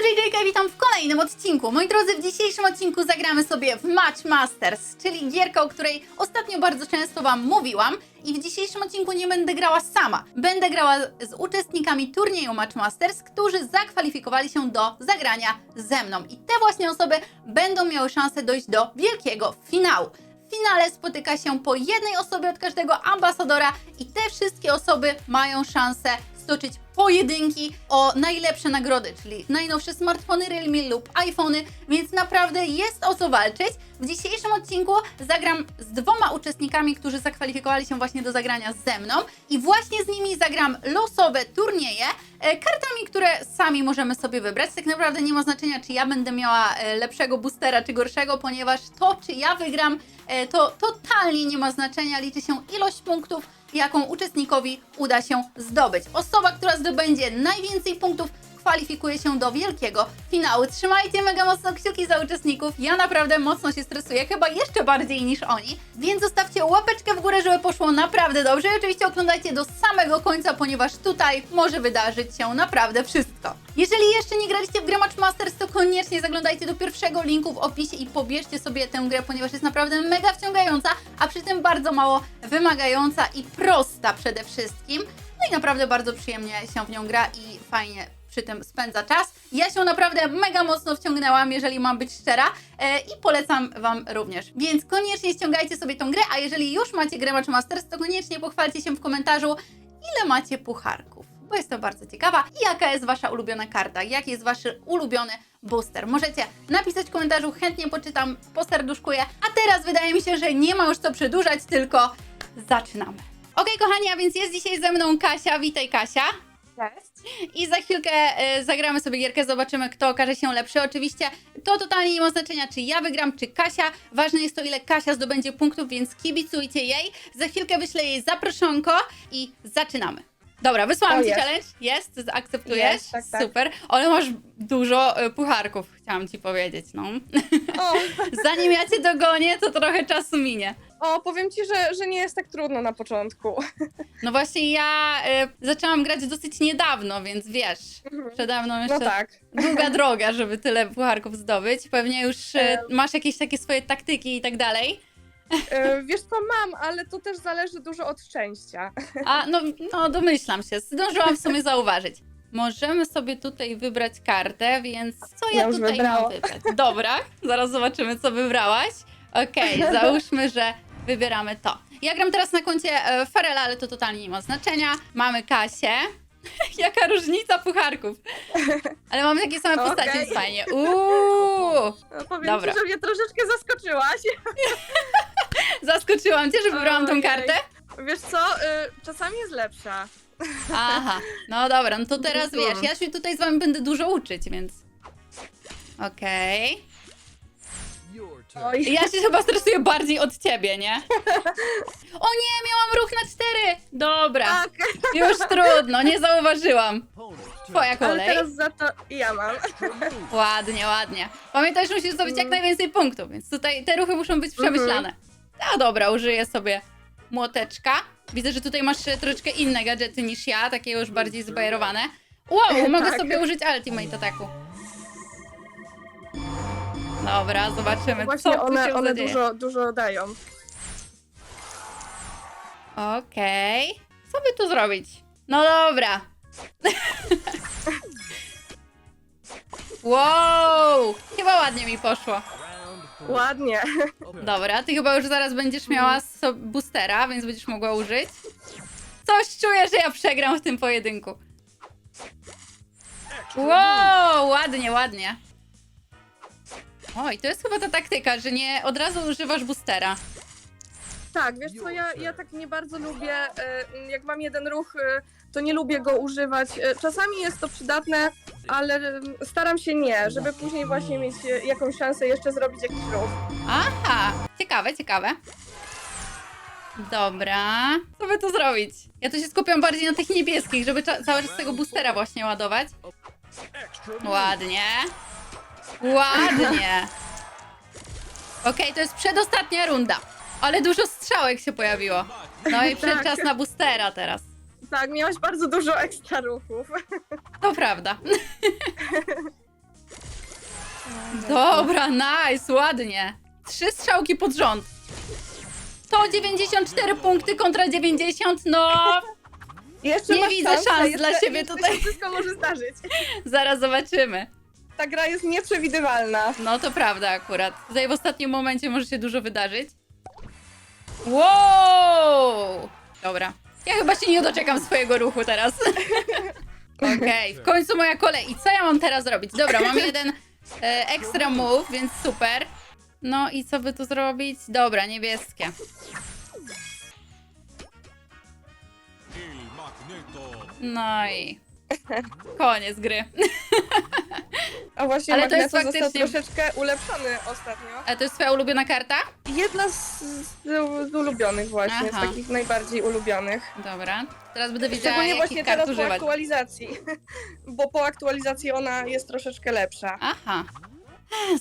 JJK, witam w kolejnym odcinku. Moi drodzy, w dzisiejszym odcinku zagramy sobie w Match Masters, czyli gierkę, o której ostatnio bardzo często Wam mówiłam. I w dzisiejszym odcinku nie będę grała sama. Będę grała z uczestnikami turnieju Match Masters, którzy zakwalifikowali się do zagrania ze mną. I te właśnie osoby będą miały szansę dojść do wielkiego finału. W finale spotyka się po jednej osobie od każdego ambasadora i te wszystkie osoby mają szansę stoczyć pojedynki o najlepsze nagrody, czyli najnowsze smartfony Realme lub iPhony, więc naprawdę jest o co walczyć. W dzisiejszym odcinku zagram z dwoma uczestnikami, którzy zakwalifikowali się właśnie do zagrania ze mną i właśnie z nimi zagram losowe turnieje e, kartami, które sami możemy sobie wybrać. Tak naprawdę nie ma znaczenia, czy ja będę miała e, lepszego boostera, czy gorszego, ponieważ to, czy ja wygram, e, to totalnie nie ma znaczenia. Liczy się ilość punktów, jaką uczestnikowi uda się zdobyć. Osoba, która zdobędzie najwięcej punktów, kwalifikuje się do wielkiego finału. Trzymajcie mega mocno kciuki za uczestników. Ja naprawdę mocno się stresuję, chyba jeszcze bardziej niż oni. Więc zostawcie łapeczkę w górę, żeby poszło naprawdę dobrze. I oczywiście oglądajcie do samego końca, ponieważ tutaj może wydarzyć się naprawdę wszystko. Jeżeli jeszcze nie graliście w grę Match Masters, to koniecznie zaglądajcie do pierwszego linku w opisie i pobierzcie sobie tę grę, ponieważ jest naprawdę mega wciągająca, a przy tym bardzo mało wymagająca i prosta przede wszystkim. No i naprawdę bardzo przyjemnie się w nią gra i fajnie przy tym spędza czas. Ja się naprawdę mega mocno wciągnęłam, jeżeli mam być szczera e, i polecam Wam również. Więc koniecznie ściągajcie sobie tą grę, a jeżeli już macie grę Match Masters, to koniecznie pochwalcie się w komentarzu, ile macie pucharków, bo jestem bardzo ciekawa. I jaka jest Wasza ulubiona karta, jaki jest Wasz ulubiony booster. Możecie napisać w komentarzu, chętnie poczytam, poserduszkuję. A teraz wydaje mi się, że nie ma już co przedłużać, tylko zaczynamy. Okej, kochani, a więc jest dzisiaj ze mną Kasia. Witaj, Kasia. Cześć. I za chwilkę e, zagramy sobie gierkę, zobaczymy, kto okaże się lepszy. Oczywiście to totalnie nie ma znaczenia, czy ja wygram, czy Kasia. Ważne jest to, ile Kasia zdobędzie punktów, więc kibicujcie jej. Za chwilkę wyślę jej zaproszonko i zaczynamy. Dobra, wysłałam O, ci jest. challenge. Jest? Akceptujesz? Jest, tak, tak. Super. Ale masz dużo e, pucharków, chciałam ci powiedzieć, no. O, Zanim ja cię dogonię, to trochę czasu minie. o powiem ci, że, że nie jest tak trudno na początku. No właśnie ja e, zaczęłam grać dosyć niedawno, więc wiesz, przede mną jeszcze No tak. długa droga, żeby tyle pucharków zdobyć. Pewnie już e, Em. masz jakieś takie swoje taktyki i tak dalej. E, Wiesz co, mam, ale to też zależy dużo od szczęścia. A no, no domyślam się, zdążyłam w sumie zauważyć. Możemy sobie tutaj wybrać kartę, więc co ja, Ja już tutaj wybrałam. mam wybrać? Dobra, zaraz zobaczymy, co wybrałaś. Okej, załóżmy, że wybieramy to. Ja gram teraz na koncie e, Farela, ale to totalnie nie ma znaczenia. Mamy Kasię. Jaka różnica pucharków. Ale mamy takie same postacie, Okej. więc fajnie. Uuu! No, powiem Dobra. ci, że mnie troszeczkę zaskoczyłaś. Zaskoczyłam cię, że wybrałam tą Ojej. kartę? Wiesz co, e, czasami jest lepsza. Aha, no dobra, no to teraz wiesz, ja się tutaj z wami będę dużo uczyć, więc... Okej. Oj, Ja się chyba stresuję bardziej od ciebie, nie? O nie, miałam ruch na cztery! Dobra, tak, już trudno, nie zauważyłam. Twoja ale kolej. teraz za to ja mam. Ładnie, ładnie. Pamiętaj, że musisz zdobyć jak Mm. najwięcej punktów, więc tutaj te ruchy muszą być przemyślane. A dobra, użyję sobie młoteczka. Widzę, że tutaj masz troszeczkę inne gadżety niż ja, takie już bardziej zbajerowane. Wow, mogę Tak. sobie użyć ultimate ataku. Dobra, zobaczymy, Właśnie co tu one, się one zadzieje. dużo, dużo dają. Okej. Co by tu zrobić? No dobra. wow! Chyba ładnie mi poszło. Ładnie. Dobra, ty chyba już zaraz będziesz miała so boostera, więc będziesz mogła użyć. Coś czuję, że ja przegram w tym pojedynku. Wow, ładnie, ładnie. Oj, to jest chyba ta taktyka, że nie od razu używasz boostera. Tak, wiesz co, ja, ja tak nie bardzo lubię, e, jak mam jeden ruch, e, to nie lubię go używać. E, Czasami jest to przydatne, ale e, staram się nie, żeby później właśnie mieć e, jakąś szansę jeszcze zrobić jakiś ruch. Aha, ciekawe, ciekawe. Dobra, co by tu zrobić? Ja tu się skupiam bardziej na tych niebieskich, żeby cza- cały czas tego boostera właśnie ładować. Ładnie. Ładnie. Okej, to jest przedostatnia runda. Ale dużo strzałek się pojawiło. No i przed Tak. czas na boostera teraz. Tak, miałaś bardzo dużo ekstra ruchów. To prawda. Dobra, nice, ładnie. Trzy strzałki pod rząd. To 94 punkty kontra 90, no Jeszcze Nie masz widzę szansę, szans jeszcze, dla siebie jeszcze tutaj. się Wszystko może zdarzyć. zaraz zobaczymy. Ta gra jest nieprzewidywalna. No to prawda akurat. Tutaj w ostatnim momencie może się dużo wydarzyć. Wow! Dobra. Ja chyba się nie doczekam swojego ruchu teraz. Okej, w końcu moja kolej. I co ja mam teraz zrobić? Dobra, mam jeden e, extra move, więc super. No i co by tu zrobić? Dobra, niebieskie. No i koniec gry. A właśnie Ale to jest Magneto został faktycznie- troszeczkę ulepszony ostatnio. A to jest twoja ulubiona karta? Jedna z, z, z ulubionych właśnie, Aha. z takich najbardziej ulubionych. Dobra. Teraz będę wiedziała, Szczególnie jakich właśnie kart teraz po używać. aktualizacji, bo po aktualizacji ona jest troszeczkę lepsza. Aha.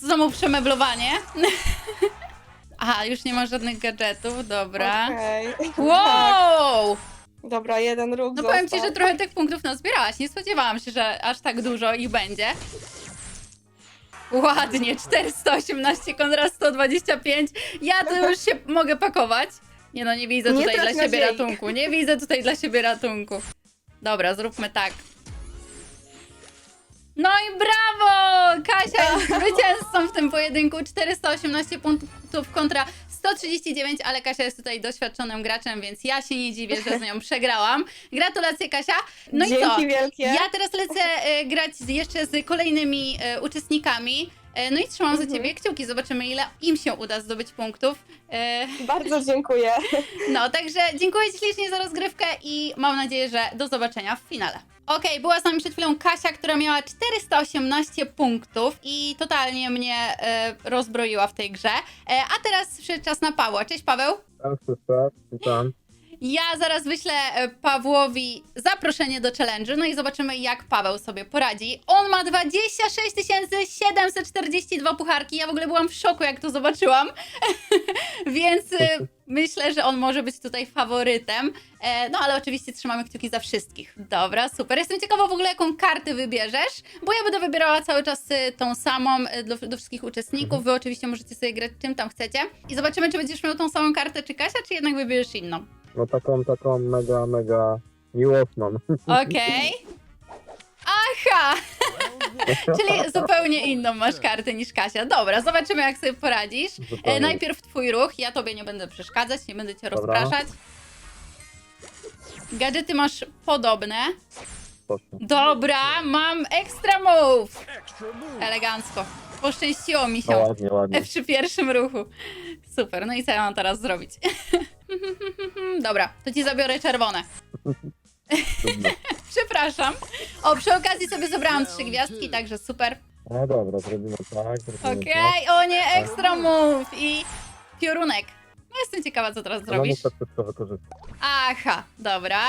Znowu przemeblowanie. Aha, już nie ma żadnych gadżetów, dobra. Okej. Wow! Dobra, jeden róg No powiem ci, że trochę tych punktów nazbierałaś. Nie spodziewałam się, że aż tak dużo ich będzie. Ładnie, 418 kontra 125. Ja to już się mogę pakować. Nie no, nie widzę Nie tutaj dla siebie nadziei. ratunku. Nie widzę tutaj dla siebie ratunku. Dobra, zróbmy tak. No i brawo! Kasia jest zwycięzcą w tym pojedynku. 418 punktów kontra 139, ale Kasia jest tutaj doświadczonym graczem, więc ja się nie dziwię, że z nią przegrałam. Gratulacje Kasia. No i Dzięki co? wielkie. Ja teraz lecę e, grać z, jeszcze z kolejnymi e, uczestnikami. E, no i trzymam za Mhm. ciebie kciuki, zobaczymy ile im się uda zdobyć punktów. E, Bardzo dziękuję. no, także dziękuję Ci ślicznie za rozgrywkę i mam nadzieję, że do zobaczenia w finale. Okej, była z nami przed chwilą Kasia, która miała 418 punktów i totalnie mnie e, rozbroiła w tej grze. E, a teraz przyszedł czas na Pawła. Cześć Paweł. Tam słyszę, witam. Ja zaraz wyślę e, Pawłowi zaproszenie do challenge'u, no i zobaczymy jak Paweł sobie poradzi. On ma 26 742 pucharki, ja w ogóle byłam w szoku jak to zobaczyłam, więc e, myślę, że on może być tutaj faworytem. E, No ale oczywiście trzymamy kciuki za wszystkich. Dobra, super. Jestem ciekawa w ogóle jaką kartę wybierzesz, bo ja będę wybierała cały czas tą samą do, do wszystkich uczestników. Wy oczywiście możecie sobie grać czym tam chcecie. I zobaczymy, czy będziesz miał tą samą kartę, czy Kasia, czy jednak wybierzesz inną. No taką, taką mega, mega miłosną. Okej. Aha! Czyli zupełnie inną masz kartę niż Kasia. Dobra, zobaczymy jak sobie poradzisz. E, Zupełnie. najpierw twój ruch, ja tobie nie będę przeszkadzać, nie będę cię Dobra. rozpraszać. Gadżety masz podobne. Proszę. Dobra, mam extra move. Elegancko. Poszczęściło mi No się ładnie, ładnie. przy pierwszym ruchu. Super, no i co ja mam teraz zrobić? Dobra, to ci zabiorę czerwone. Przepraszam. O, przy okazji sobie zebrałam trzy gwiazdki, także super. No dobra, zrobimy tak, zrobimy Okej, tak. o nie, extra move i piorunek. No jestem ciekawa, co teraz No zrobisz. muszę wszystko wykorzystać. Aha, dobra.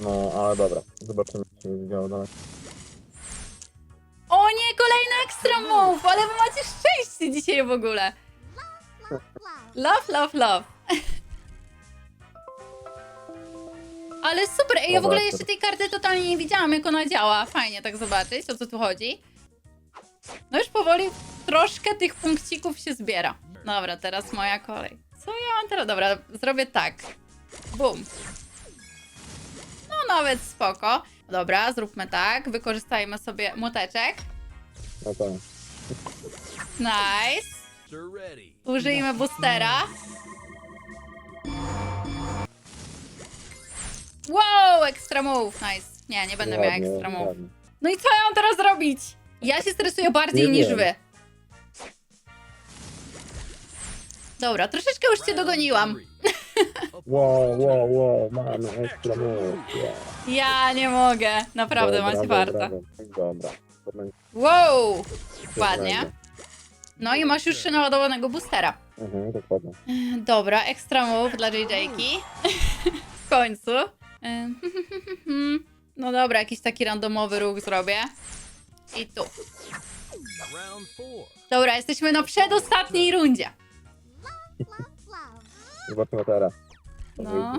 No, ale dobra. Zobaczymy, co się działo dalej. O nie, kolejny extra move, ale wy macie szczęście dzisiaj w ogóle. Love, love, love. Ale super, ej, ja w ogóle jeszcze tej karty totalnie nie widziałam, jak ona działa. Fajnie tak zobaczyć, o co tu chodzi. No już powoli troszkę tych punkcików się zbiera. Dobra, teraz moja kolej. Co ja mam teraz? Dobra, zrobię tak. Bum. No nawet spoko. Dobra, zróbmy tak. Wykorzystajmy sobie młoteczek. No tak. Nice. Użyjmy boostera. Wow, extra move, nice. Nie, nie będę miała Ładnie, extra move. ładnie. No i co ja mam teraz zrobić? Ja się stresuję bardziej Nie niż wiem. wy. Dobra, troszeczkę już cię dogoniłam. Wow, wow, wow, mamy ekstra move. Yeah. Ja nie mogę. Naprawdę Dobra, macie dobra, farta. Dobra. To będzie Wow! Ładnie. No i masz już naładowanego boostera. Mhm, dokładnie. Dobra, extra move dla JJ-ki. w końcu. No dobra, jakiś taki randomowy ruch zrobię. I tu. Dobra, jesteśmy na przedostatniej rundzie. Zobaczymy teraz. No.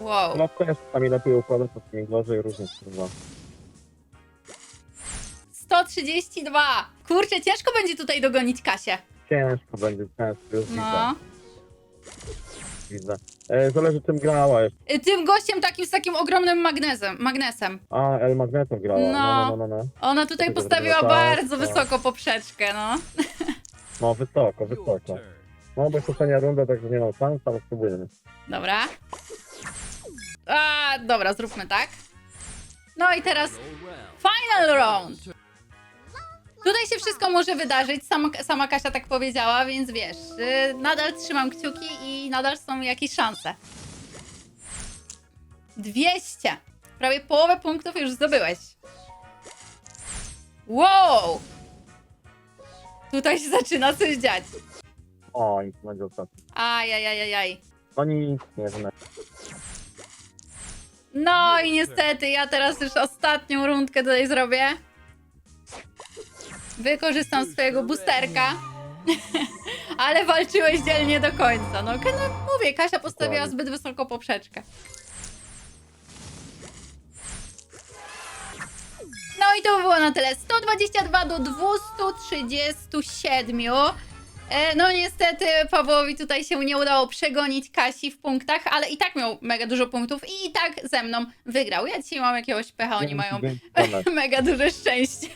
Wow. No czasami lepiej układać, czasami gorzej, różnie się chyba. 132. Kurczę, ciężko będzie tutaj dogonić Kasię. Ciężko będzie, ciężko, już No. Widzę. E, zależy czym grała jeszcze. Y, Tym gościem takim z takim ogromnym magnesem. magnesem. A, El Magneto grała, no, No. no, no, no. no. Ona tutaj postawiła tak, bardzo tak. wysoko poprzeczkę, no. No, wysoko, wysoko. No, jest ostatnia runda, także nie mam szans, ale spróbujemy. Dobra. A, dobra, zróbmy tak. No i teraz final round. Tutaj się wszystko może wydarzyć, sama, sama Kasia tak powiedziała, więc wiesz, y, nadal trzymam kciuki i nadal są jakieś szanse. 200. Prawie połowę punktów już zdobyłeś. Wow! Tutaj się zaczyna coś dziać. O, to będzie ostatni. Ajajajajaj. No nic, nie wiem. No i niestety, ja teraz już ostatnią rundkę tutaj zrobię. Wykorzystam swojego boosterka. Ale walczyłeś dzielnie do końca. No, no mówię, Kasia postawiła zbyt wysoko poprzeczkę. No i to by było na tyle. 122 do 237. E, No niestety Pawłowi tutaj się nie udało przegonić Kasi w punktach, ale i tak miał mega dużo punktów i i tak ze mną wygrał. Ja dzisiaj mam jakiegoś pecha, oni mają mega duże szczęście.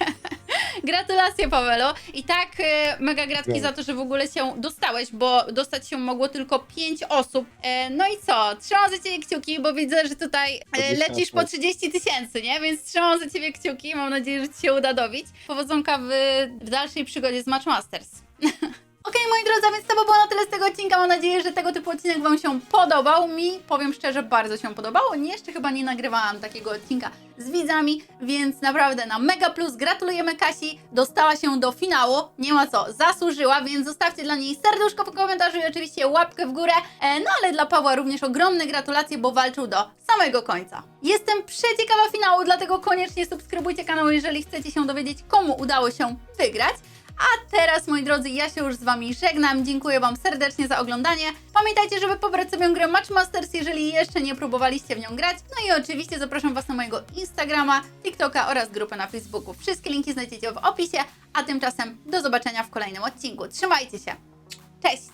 Gratulacje Pawelo. I tak e, mega gratki za to, że w ogóle się dostałeś, bo dostać się mogło tylko 5 osób. E, no i co? Trzymam za ciebie kciuki, bo widzę, że tutaj e, 30 lecisz po 30 tysięcy, nie? Więc trzymam za ciebie kciuki. Mam nadzieję, że ci się uda dobić. Powodzonka w, w dalszej przygodzie z Matchmasters. Okej, moi drodzy, a więc to by było na tyle z tego odcinka. Mam nadzieję, że tego typu odcinek Wam się podobał. Mi, powiem szczerze, bardzo się podobało. Nie, Jeszcze chyba nie nagrywałam takiego odcinka z widzami, więc naprawdę na Mega Plus gratulujemy Kasi. Dostała się do finału, nie ma co, zasłużyła, więc zostawcie dla niej serduszko w komentarzu i oczywiście łapkę w górę. E, no ale dla Pawła również ogromne gratulacje, bo walczył do samego końca. Jestem przeciekawa finału, dlatego koniecznie subskrybujcie kanał, jeżeli chcecie się dowiedzieć, komu udało się wygrać. A teraz, moi drodzy, ja się już z Wami żegnam. Dziękuję Wam serdecznie za oglądanie. Pamiętajcie, żeby pobrać sobie grę Matchmasters, jeżeli jeszcze nie próbowaliście w nią grać. No i oczywiście zapraszam Was na mojego Instagrama, TikToka oraz grupę na Facebooku. Wszystkie linki znajdziecie w opisie, a tymczasem do zobaczenia w kolejnym odcinku. Trzymajcie się. Cześć!